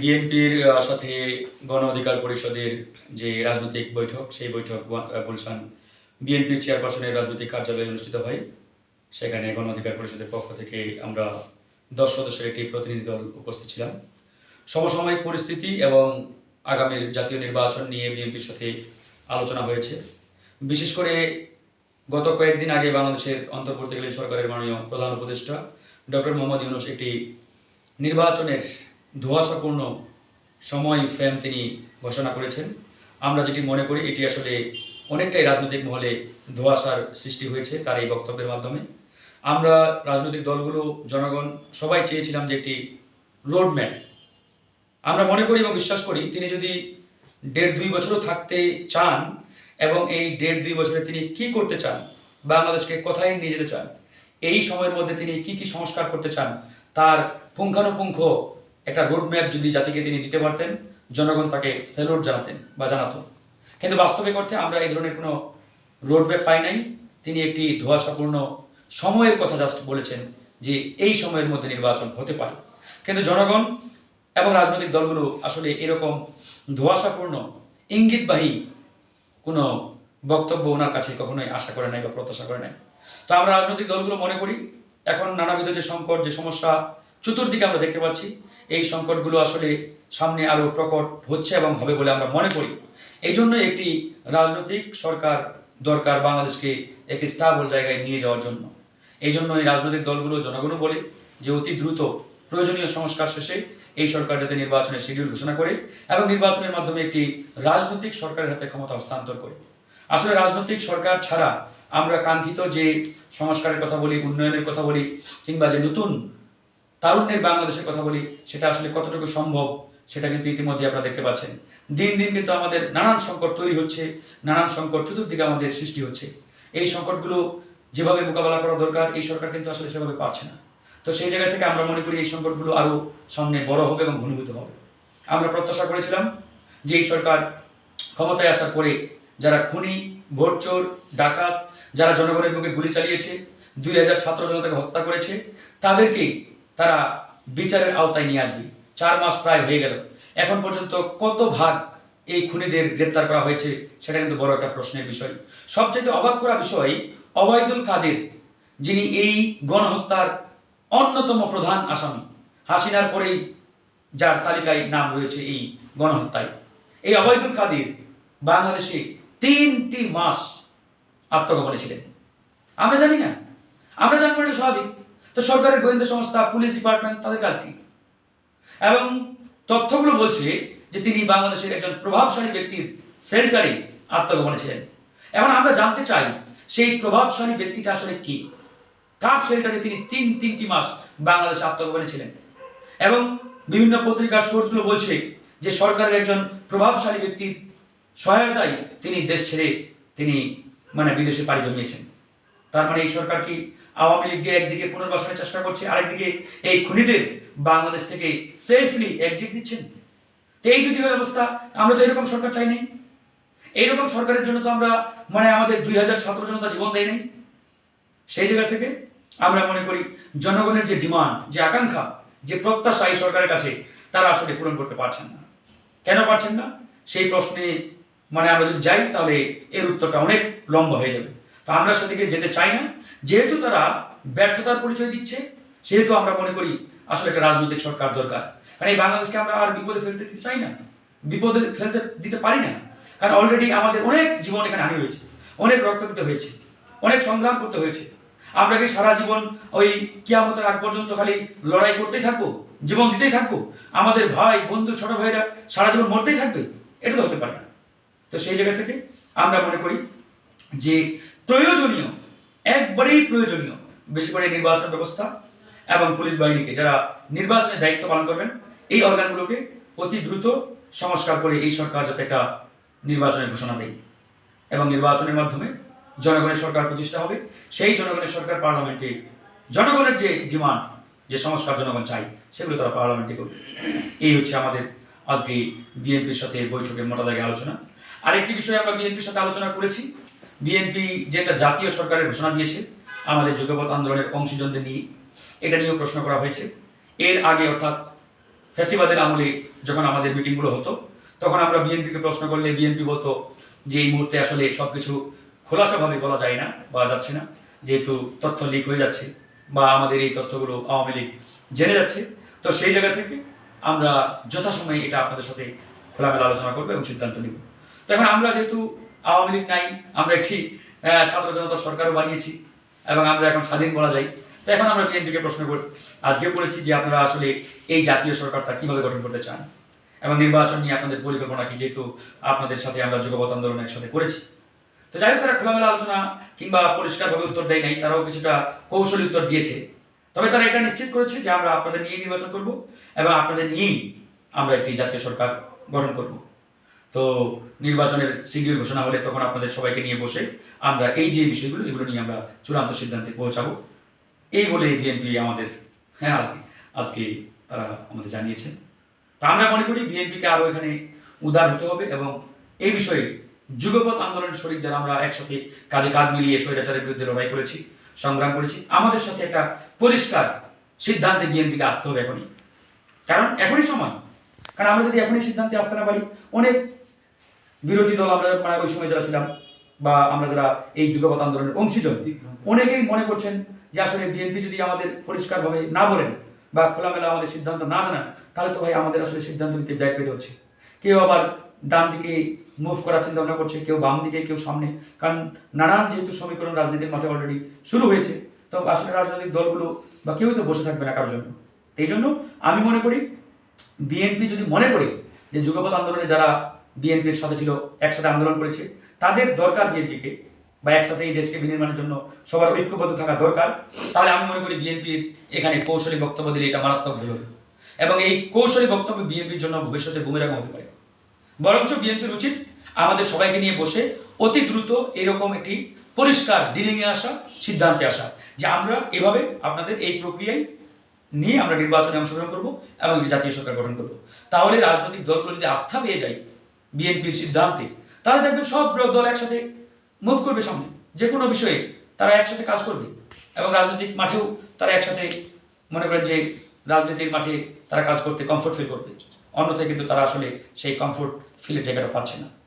বিএনপির সাথে গণ অধিকার পরিষদের যে রাজনৈতিক বৈঠক, সেই বৈঠক গুলশান বিএনপির চেয়ারপারসনের রাজনৈতিক কার্যালয়ে অনুষ্ঠিত হয়। সেখানে গণ অধিকার পরিষদের পক্ষ থেকে আমরা দশ সদস্যের একটি প্রতিনিধি দল উপস্থিত ছিলাম। সমসাময়িক পরিস্থিতি এবং আগামীর জাতীয় নির্বাচন নিয়ে বিএনপির সাথে আলোচনা হয়েছে। বিশেষ করে গত কয়েকদিন আগে বাংলাদেশের অন্তর্বর্তীকালীন সরকারের মাননীয় প্রধান উপদেষ্টা ডক্টর মোহাম্মদ ইউনুস একটি নির্বাচনের ধোঁয়াশাপূর্ণ সময় ফ্রেম তিনি ঘোষণা করেছেন। আমরা যেটি মনে করি, এটি আসলে অনেকটাই রাজনৈতিক মহলে ধোঁয়াশার সৃষ্টি হয়েছে তার এই বক্তব্যের মাধ্যমে। আমরা রাজনৈতিক দলগুলো, জনগণ সবাই চেয়েছিলাম যে একটি রোড ম্যাপ আমরা মনে করি এবং বিশ্বাস করি, তিনি যদি দেড় দুই বছরও থাকতে চান এবং এই দেড় দুই বছরে তিনি কি করতে চান, বাংলাদেশকে কোথায় নিয়ে যেতে চান, এই সময়ের মধ্যে তিনি কি কি সংস্কার করতে চান, তার পুঙ্খানুপুঙ্খ একটা রোডম্যাপ যদি জাতিকে তিনি দিতে পারতেন, জনগণ তাকে স্যালুট জানাতেন বা জানাতো। কিন্তু বাস্তবিক অর্থে আমরা এই ধরনের কোনো রোডম্যাপ পাই নাই। তিনি একটি ধোঁয়াশাপূর্ণ সময়ের কথা জাস্ট বলেছেন যে এই সময়ের মধ্যে নির্বাচন হতে পারে। কিন্তু জনগণ এবং রাজনৈতিক দলগুলো আসলে এরকম ধোঁয়াশাপূর্ণ, ইঙ্গিতবাহী কোনো বক্তব্য ওনার কাছে কখনোই আশা করে নাই বা প্রত্যাশা করে নাই। তো আমরা রাজনৈতিক দলগুলো মনে করি, এখন নানাবিধ যে সংকট, যে সমস্যা চতুর্দিকে আমরা দেখতে পাচ্ছি, এই সংকটগুলো আসলে সামনে আরও প্রকট হচ্ছে এবং হবে বলে আমরা মনে করি। এই জন্য একটি রাজনৈতিক সরকার দরকার বাংলাদেশকে একটি স্টাবল জায়গায় নিয়ে যাওয়ার জন্য। এই জন্য এই রাজনৈতিক দলগুলো জনগণও বলে যে অতি দ্রুত প্রয়োজনীয় সংস্কার শেষে এই সরকার যাতে নির্বাচনের শিডিউল ঘোষণা করে এবং নির্বাচনের মাধ্যমে একটি রাজনৈতিক সরকারের হাতে ক্ষমতা হস্তান্তর করে। আসলে রাজনৈতিক সরকার ছাড়া আমরা কাঙ্ক্ষিত যে সংস্কারের কথা বলি, উন্নয়নের কথা বলি কিংবা যে নতুন তারুণ্যের বাংলাদেশের কথা বলি, সেটা আসলে কতটুকু সম্ভব, সেটা কিন্তু ইতিমধ্যে আপনারা দেখতে পাচ্ছেন। দিন দিন কিন্তু আমাদের নানান সংকট তৈরি হচ্ছে, নানান সংকট চতুর্দিকে আমাদের সৃষ্টি হচ্ছে। এই সংকটগুলো যেভাবে মোকাবেলা করা দরকার, এই সরকার কিন্তু আসলে সেভাবে পারছে না। তো সেই জায়গা থেকে আমরা মনে করি এই সংকটগুলো আরও সামনে বড় হবে এবং ঘনীভূত হবে। আমরা প্রত্যাশা করেছিলাম যে এই সরকার ক্ষমতায় আসার পরে যারা খুনি, ভোটচোর, ডাকাত, যারা জনগণের মুখে গুলি চালিয়েছে, দুই হাজার ছাত্র জনতাকে হত্যা করেছে, তাদেরকে তারা বিচারের আওতায় নিয়ে আসবে। চার মাস প্রায় হয়ে গেল। এখন পর্যন্ত কত ভাগ এই খুনিদের গ্রেপ্তার করা হয়েছে, সেটা কিন্তু বড় একটা প্রশ্নের বিষয়। সবচেয়ে অবাক করা বিষয় অবায়দুল কাদের, যিনি এই গণহত্যার অন্যতম প্রধান আসামি, হাসিনার পরেই যার তালিকায় নাম রয়েছে এই গণহত্যায়। এই অবায়দুল কাদের বাংলাদেশে তিনটি মাস আত্মগোপনে ছিলেন। আমরা জানি না। আমরা জানব এটা স্বাভাবিক। তো সরকারের গোয়েন্দা সংস্থা, পুলিশ ডিপার্টমেন্ট, তাদের কাজ কি? এবং তথ্যগুলো বলছে যে তিনি বাংলাদেশের একজন প্রভাবশালী ব্যক্তির সেল্টারে আত্মগোপনে ছিলেন। এখন আমরা জানতে চাই, সেই প্রভাবশালী ব্যক্তিটা আসলে কি? কার শেল্টারে তিনি তিন, তিনটি মাস বাংলাদেশে আত্মগোপনে ছিলেন? এবং বিভিন্ন পত্রিকার সোর্সগুলো বলছে যে সরকারের একজন প্রভাবশালী ব্যক্তির সহায়তায় তিনি দেশ ছেড়ে তিনি মানে বিদেশে পাড়ি জমিয়েছেন। তার মানে এই সরকার কি আওয়ামী লীগকে একদিকে পুনর্বাসনের চেষ্টা করছে, আরেকদিকে এই খুনিদের বাংলাদেশ থেকে সেফলি এক্সিট দিচ্ছেন? এই যদি হয় অবস্থা, আমরা তো এরকম সরকার চাই নাই। এইরকম সরকারের জন্য তো আমরা মানে আমাদের দুই হাজার ছাত্র জনতা জীবন দেয় নাই। সেই জায়গা থেকে আমরা মনে করি জনগণের যে ডিমান্ড যে আকাঙ্ক্ষা, যে প্রত্যাশা এই সরকারের কাছে, তারা আসলে পূরণ করতে পারছেন না। কেন পারছেন না? সেই প্রশ্নে মানে আমরা যদি যাই, তাহলে এর উত্তরটা অনেক লম্বা হয়ে যাবে। তো আমরা সেদিকে যেতে চাই না। যেহেতু তারা ব্যর্থতার পরিচয় দিচ্ছে, সেহেতু আমরা মনে করি আসলে একটা রাজনৈতিক সরকার দরকার। কারণ এই বাংলাদেশকে আমরা আর বিপদে ফেলতে দিতে চাই না। বিপদে ফেলতে দিতে পারি না। কারণ অলরেডি আমাদের অনেক জীবন এখানে হানি হয়েছে, অনেক রক্ত দিতে হয়েছে, অনেক সংগ্রাম করতে হয়েছে। আমরা কি সারা জীবন ওই কিয়ামতের আগ পর্যন্ত খালি লড়াই করতেই থাকব, জীবন দিতেই থাকব? আমাদের ভাই, বন্ধু, ছোট ভাইরা সারা জীবন মরতেই থাকবে? এটা তো হতে পারে না। তো সেই জায়গা থেকে আমরা মনে করি যে প্রয়োজনীয়, একবারেই প্রয়োজনীয় বেশি করে নির্বাচন ব্যবস্থা এবং পুলিশ বাহিনীকে যারা নির্বাচনের দায়িত্ব পালন করবেন, এই অর্গানগুলোকে অতি দ্রুত সংস্কার করে এই সরকার যাতে একটা নির্বাচনের ঘোষণা দেয় এবং নির্বাচনের মাধ্যমে জনগণের সরকার প্রতিষ্ঠা হবে। সেই জনগণের সরকার পার্লামেন্টে জনগণের যে ডিমান্ড, যে সংস্কার জনগণ চাই সেগুলো তারা পার্লামেন্টে করবে এই হচ্ছে আমাদের আজকে বিএনপির সাথে বৈঠকে মোটা দাগে আলোচনা। আরেকটি বিষয়ে আমরা বিএনপির সাথে আলোচনা করেছি বিএনপি যে একটা জাতীয় সরকারের ঘোষণা দিয়েছে, আমাদের যুগপথ আন্দোলনের অংশীজনদের নিয়ে, এটা নিয়েও প্রশ্ন করা হয়েছে। এর আগে অর্থাৎ ফ্যাসিবাদের আমলে যখন আমাদের মিটিংগুলো হতো, তখন আমরা বিএনপিকে প্রশ্ন করলে বিএনপি বলতো যে এই মুহূর্তে আসলে সব কিছু খোলাসাভাবে বলা যায় না, বলা যাচ্ছে না, যেহেতু তথ্য লিক হয়ে যাচ্ছে বা আমাদের এই তথ্যগুলো আওয়ামী লীগ জেনে যাচ্ছে। তো সেই জায়গা থেকে আমরা যথাসময়ে এটা আপনাদের সাথে খোলামেলা আলোচনা করব এবং সিদ্ধান্ত নিব। তো এখন আমরা যেহেতু আওয়ামী লীগ নাই, আমরা একটি ছাত্র জনতা সরকারও বানিয়েছি এবং আমরা এখন স্বাধীন বলা যায়। তো এখন আমরা বিএনপিকে প্রশ্ন করি, আজকেও বলেছি যে আপনারা আসলে এই জাতীয় সরকারটা কীভাবে গঠন করতে চান? এবং নির্বাচন নিয়ে আপনাদের পরিকল্পনা কি? যেহেতু আপনাদের সাথে আমরা যুগপথ আন্দোলন একসাথে করেছি। তো যাই হোক, তারা খোলামেলা আলোচনা কিংবা পরিষ্কারভাবে উত্তর দেয় নাই, তারাও কিছুটা কৌশলী উত্তর দিয়েছে। তবে তারা এটা নিশ্চিত করেছে যে আমরা আপনাদের নিয়ে নির্বাচন করব এবং আপনাদের নিয়েই আমরা একটি জাতীয় সরকার গঠন করব। তো নির্বাচনের শিগগির ঘোষণা হলে তখন আপনাদের সবাইকে নিয়ে বসে আমরা এই যে বিষয়গুলো, এগুলো নিয়ে আমরা চূড়ান্ত সিদ্ধান্তে পৌঁছাবো। এই বলে বিএনপি আমাদের হ্যাঁ আজকে তারা আমাদের জানিয়েছেন। তা আমরা মনে করি বিএনপিকে আরও এখানে উদার হতে হবে এবং এই বিষয়ে যুগপৎ আন্দোলনের শরীর যারা আমরা একসাথে কাঁধে কাঁধ মিলিয়ে স্বৈরাচারের বিরুদ্ধে লড়াই করেছি, সংগ্রাম করেছি, আমাদের সাথে একটা পরিষ্কার সিদ্ধান্তে বিএনপিকে আসতে হবে এখনই। কারণ এখনই সময়। কারণ আমরা যদি এখনই সিদ্ধান্তে আসতে না পারি, অনেক বিরোধী দল আমরা মানে ওই সময় যারা ছিলাম বা আমরা যারা এই যুগপৎ আন্দোলনের অংশীজন, অনেকেই মনে করছেন যে আসলে বিএনপি যদি আমাদের পরিষ্কারভাবে না বলেন বা খোলামেলা আমাদের সিদ্ধান্ত না জানান, তাহলে তো ভাই আমাদের আসলে সিদ্ধান্ত নিতে ব্যাগ পেতে হচ্ছে। কেউ আবার ডান দিকে মুভ করার চিন্তা ভাবনা করছে, কেউ বাম দিকে, কেউ সামনে। কারণ নানান যেহেতু সমীকরণ রাজনীতির মাঠে অলরেডি শুরু হয়েছে, তো আসলে রাজনৈতিক দলগুলো বা কেউই তো বসে থাকবে না কারোর জন্য। এই জন্য আমি মনে করি, বিএনপি যদি মনে করে যে যুগপৎ আন্দোলনে যারা বিএনপির সাথে ছিল, একসাথে আন্দোলন করেছে। তাদের দরকার বিএনপিকে বা একসাথে এই দেশকে বিনির্মাণের জন্য সবার ঐক্যবদ্ধ থাকা দরকার। তাহলে আমি মনে করি বিএনপির এখানে কৌশলী বক্তব্য দিলে এটা মারাত্মক ভুল এবং এই কৌশলী বক্তব্য বিএনপির জন্য ভবিষ্যতে বুমেরাং হতে পারে। বরঞ্চ বিএনপির উচিত আমাদের সবাইকে নিয়ে বসে অতি দ্রুত এরকম একটি পরিষ্কার ডিলিংয়ে আসা, সিদ্ধান্তে আসা, যে আমরা এভাবে আপনাদের এই প্রক্রিয়ায় নিয়ে আমরা নির্বাচনে অংশগ্রহণ করব এবং জাতীয় সরকার গঠন করব। তাহলে রাজনৈতিক দলগুলো যদি আস্থা পেয়ে যায় বিএনপির সিদ্ধান্তে। তারা দেখবেন সব দল একসাথে মুভ করবে সামনে। যে কোনো বিষয়ে তারা একসাথে কাজ করবে। এবং রাজনৈতিক মাঠেও তারা একসাথে মনে করেন যে রাজনীতির মাঠে তারা কাজ করতে কমফোর্ট ফিল করবে। অন্যথায় কিন্তু তারা আসলে সেই কমফোর্ট ফিলের জায়গাটা পাচ্ছে না।